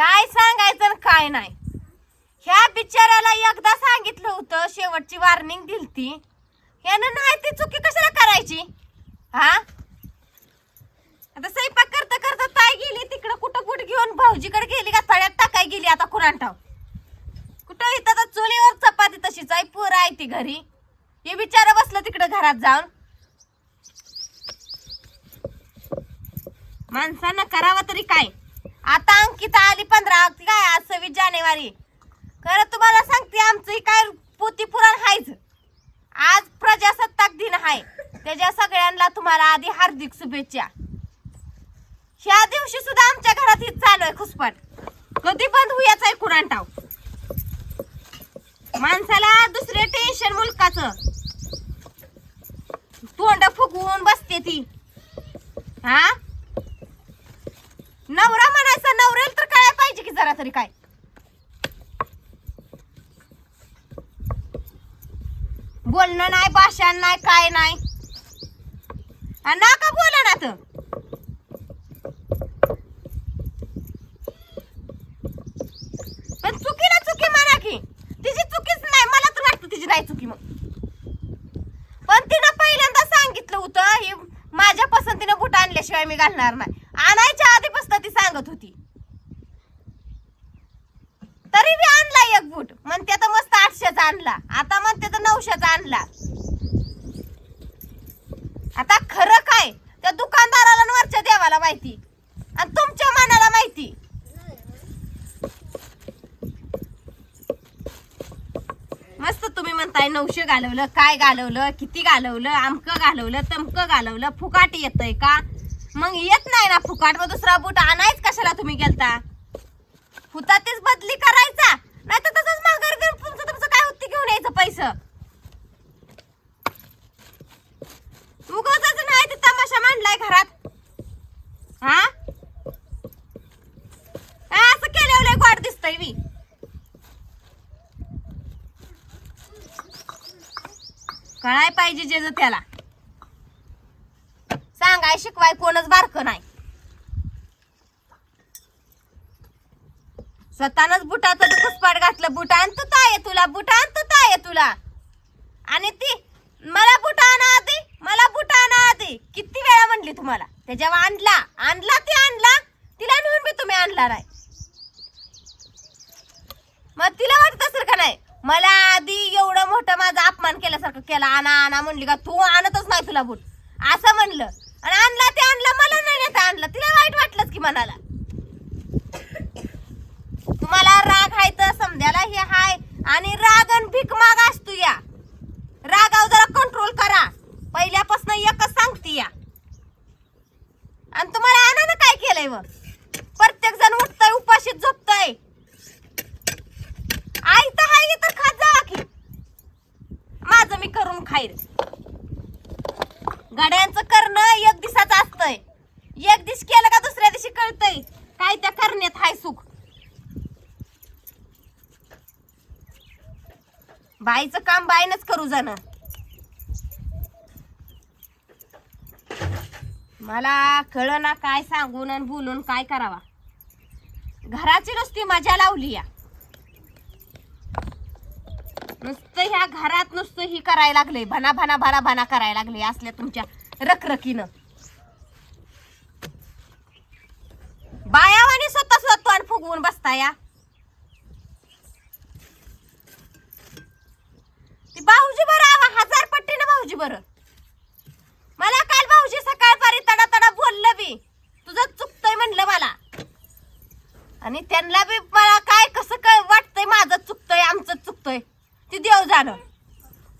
काय सांगायचं आणि काय नाही. ह्या बिचाऱ्याला एकदा सांगितलं होतं शेवटची वार्निंग दिलती. यानं नाही ती चुकी कशाला करायची? हा? आता स्वयंपाक करता करता ताई गेली तिकडं कुठं कुठं घेऊन भाऊजीकडे गेली का? तळ्यात टाकाय गेली आता कुरांठाव कुठं इथं तर चुलीवर चपाती तशीच आहे पोरं आहे ती घरी. हे बिचारा बसलं तिकडं घरात जाऊन. माणसानं करावं तरी काय? आता अंकिता आली पंधरा काय आज सव्वीस जानेवारी. खरं तुम्हाला सांगते आमचंही काय पोती पुराण हायच. आज प्रजासत्ताक दिन आहे त्याच्या सगळ्यांना तुम्हाला आधी हार्दिक शुभेच्छा. ह्या दिवशी सुद्धा आमच्या घरात हीच चालू आहे खुसपट कधी बंद होयाच आहे कुरांटाव माणसाला दुसरे टेन्शन मुलकाचं. तोंड फुगवून बसते ती. हा नवरा म्हणायचा नवरेल तर काय पाहिजे की जरा तरी काय? बोलणं नाही भाषण नाही काय नाही. आणि नका बोला ना तर पण चुकीला चुकी म्हणा की. तिची चुकीच नाही मला तर वाटतं तिची नाही चुकी मग. पण तिनं पहिल्यांदा सांगितलं होतं हे माझ्या पसंतीनं बुट आणल्याशिवाय मी घालणार नाही. आणायच्या आधीपासून ती सांगत होती. तरी मी आणला एक बूट. म्हणते तर मस्त आठशेचा आणला. आता म्हणते तर नऊशेचा आणला. आता खरं काय? त्या दुकानदाराला वरच्या देवाला माहिती. आणि तुमच्या मनाला माहिती. मस्त तुम्ही म्हणताय नऊशे घालवलं. काय घालवलं? किती घालवलं? आमकं घालवलं तमकं घालवलं. फुकाट येतंय का? मग येत नाही ना फुकाट. मग दुसरा बूट आणायच कशाला तुम्ही गेलता? फुतातीच बदली करायचा. नाही तर तसंच माघार घेऊन तुमचं तुमचं काय होती घेऊन यायचं पैसे? उगाच नाही ते तमाशा मांडलाय घरात. हा? काय असं केल्यावर गोड मी कळाय पाहिजे जेज जे त्याला. सांगाय शिकवाय कोणच बारक नाही. स्वतःनच बुटाचं पुष्पाट घातलं बुट आण तू ताय तुला बुट आण तू ताय तुला. आणि ती मला बुट आणा आधी मला बुट आणा आधी. किती वेळा म्हणली तुम्हाला? त्याच्यावर आणला आणला ती आणला तिला नेऊन मी तुम्ही आणला नाही मग तिला वाटत असेल का नाही? मला आधी एवढं मोठं माझा अपमान केल्यासारखं केला आणा आणा म्हणली का तू आणतच नाही तुला बुट. असं म्हणलं. आणि आणला ते आणलं मला नाही आणलं. तिला वाईट वाटलंच की मनाला तुम्हाला राग हाय तर समजायला हे हाय आणि राग आणि भीक माग असतो या. रागाव जरा कंट्रोल करा. पहिल्यापासून एकच सांगते या. आणि तुम्हाला आनंद काय केलंय व? प्रत्येक जण उठतय उपाशीत झोपतय. आई तर हाय तर खात जा की. माझं मी करून खाईर गड्यांचं करणं एक दिवसाचं असतंय. एक दिवस केलं का दुसऱ्या दिवशी कळतंय. काय त्या करण्यात हाय सुख. बाईचं काम बाईनच करू जाणं. मला कळ ना काय सांगून आणि बोलून काय करावा. घराची नुसती मजा लावली या. नुसतं ह्या घरात नुसतं ही करायला लागले भना भना भना भना करायला लागले असल्या तुमच्या रखरखीनं. बायावानी स्वतः स्वतः तोंड फुगवून बसता या ती भाऊजी बरं आवा हजार पट्टीनं भाऊजी बरं. मला काल भाऊजी सकाळपारी तडा तडा बोललं बी. तुझं चुकतंय म्हणलं मला. आणि त्यांना बी मला काय कसं काय वाटतंय माझं चुकतंय आमचं चुकतंय ती देव जाणं.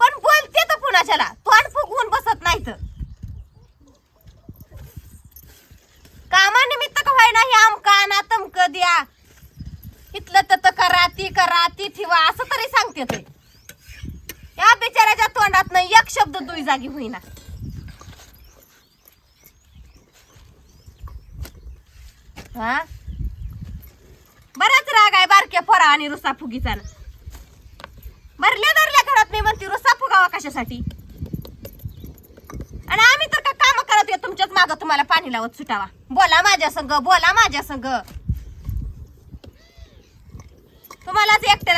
पण बोलते तर कुणाच्याला? तोंड फुगवून बसत नाही तर कामानिमित्त का व्हायना हे आमका ना तमक द्या. इथलं तर करा ती करा ती ठेवा असं तरी सांगते ते. या बिचाऱ्याच्या तोंडात एक शब्द दुई जागी होईना. हा? बराच राग आहे बारक्या पोरा आणि रुसा फुगीचा. भरल्या धरल्या घरात मी म्हणते रुसा फुगावा कशासाठी? आणि आम्ही तर का काम करत आहे तुमच्याच माग तुम्हाला पाणी लावत सुटावा? बोला माझ्या संग बोला माझ्या संग.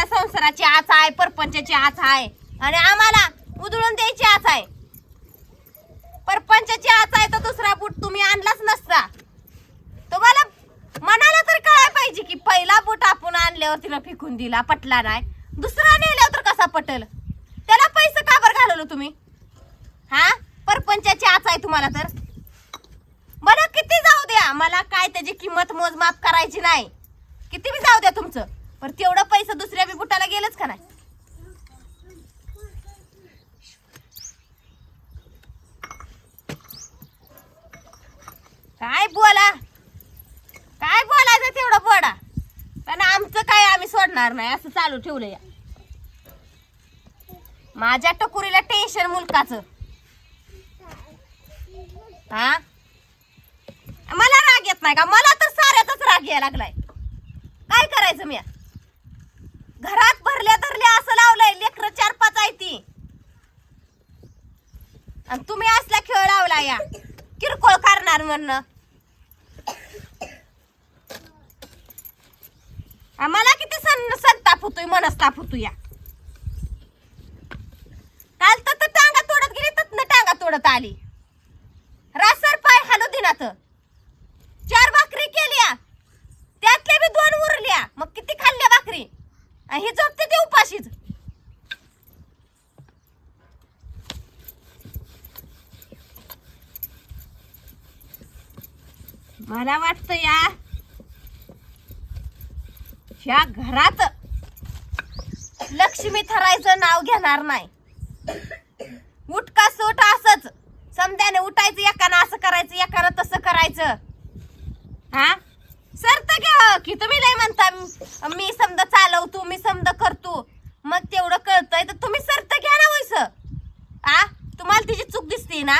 संसाराची आच आहे परपंचाची आच आहे. आणि आम्हाला उधळून द्यायची आच आहे. परपंचाची आच आहे तर दुसरा बूट तुम्ही आणलाच नसता. तुम्हाला मनाला तर काय पाहिजे की पहिला बूट आपण आणल्यावर तिला फेकून दिला पटला नाही. दुसरा नेल्यावर तर कसा पटल? त्याला पैसे का बरं घालवलं तुम्ही? हा? परपंचाची आच आहे तुम्हाला तर. मला किती जाऊ द्या. मला काय त्याची किंमत मोजमाप करायची नाही. किती बी जाऊ द्या तुमचं. पण तेवढं पैसे दुसऱ्या बी बुटाला गेलंच का नाही? काय बोला? काय बोलायचं तेवढं बोडा पण आमचं काय आम्ही सोडणार नाही असं चालू ठेवलं या माझ्या टकुरीला टेन्शन मुलकाचं. हा? मला राग येत नाही का? मला तर साऱ्यातच राग यायला लागलाय. काय करायचं मी? घरात भरल्या धरल्या असं लावलंय लेकर चार पाच आहे ती. आणि तुम्ही असला खेळ लावला या. किरकोळ करणार म्हणणं. मला किती सण संताप होतोय मनस्ताप होतो या. काल तर टांगा तोडत गेली तर टांगा तोडत आली. रासर पाय हालो दिनात चार भाकरी केल्या त्यातल्या बी दोन उरल्या मग किती खाल्ल्या भाकरी? आणि ही झोपते ते उपाशीच. मला वाटतं या ह्या घरात लक्ष्मी थरायचं नाव घेणार नाही. उठका सोट असच. समद्याने उठायचं एकानं असं करायचं एकानं तसं करायचं. हा? सरत घ्या हो, की तुम्ही नाही म्हणता मी समद चालवतो मी समद करतो. मग तेवढं कळतंय तर तुम्ही सरत घ्या ना हो वैस आ? तुम्हाला तिची चूक दिसते ना?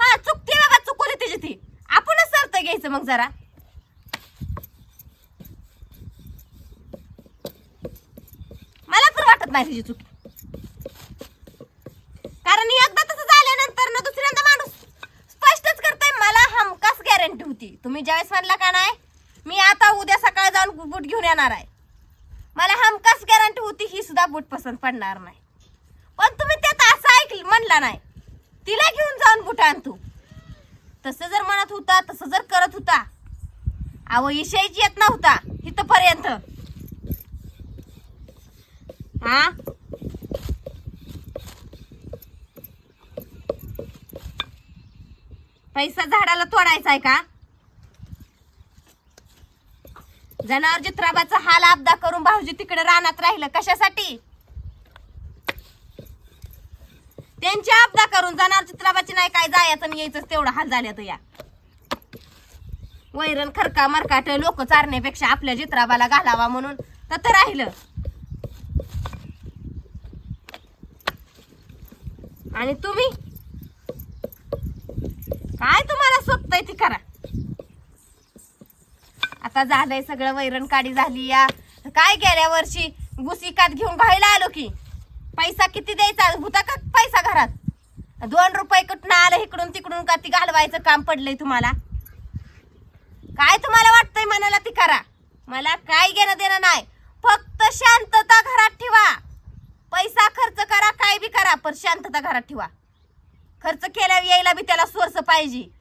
हा चुकते बाबा चुकवली तिची ती. आपणच सरत घ्यायचं मग जरा. मला तर नाही तिची कारण एकदा तसं झाल्यानंतर ना दुसऱ्यांदा माणूस स्पष्टच करताय मला हमकास गॅरंटी होती. तुम्ही ज्यावेळेस म्हणला का नाही मी आता उद्या सकाळी जाऊन बूट घेऊन येणार आहे. मला हमकास गॅरंटी होती ही सुद्धा बूट पसंत पडणार नाही. पण तुम्ही त्यात असं ऐकलं म्हणला नाही. तिला घेऊन जाऊन बूट आणतो. तसं जर म्हणत होता तसं जर करत होता अहो इशायची येत नव्हता इथपर्यंत. हा? पैसा झाडाला तोडायचा आहे का? जनावर जित्राबाचा हाल अपदा करून भाऊजी तिकडे रानात राहिलं. कशासाठी? त्यांची अपदा करून जनावर चित्राबाची नाही काय जायचं आणि यायचं तेवढं हाल झाले तर या. वैरण खरका मरकाट लोक चारण्यापेक्षा आपल्या चित्राबाला घालावा म्हणून तर राहिलं. आणि तुम्ही? काय तुम्हाला सोपतय ती करा. आता झालंय सगळं वैरण काढी झाली या. काय गेल्या वर्षी? गुसिकात घेऊन घायला आलो की. पैसा किती द्यायचा? होता का पैसा घरात? दोन रुपये कुठनं आलं इकडून तिकडून का ती घालवायचं काम पडलंय तुम्हाला? काय तुम्हाला वाटतंय मनाला ती करा. मला काय घेणं देणं नाही. फक्त शांतता घरात ठेवा. पैसा खर्च करा काय बी करा पण शांतता घरात ठेवा. खर्च केल्यावर यायला बी त्याला सोर्स पाहिजे.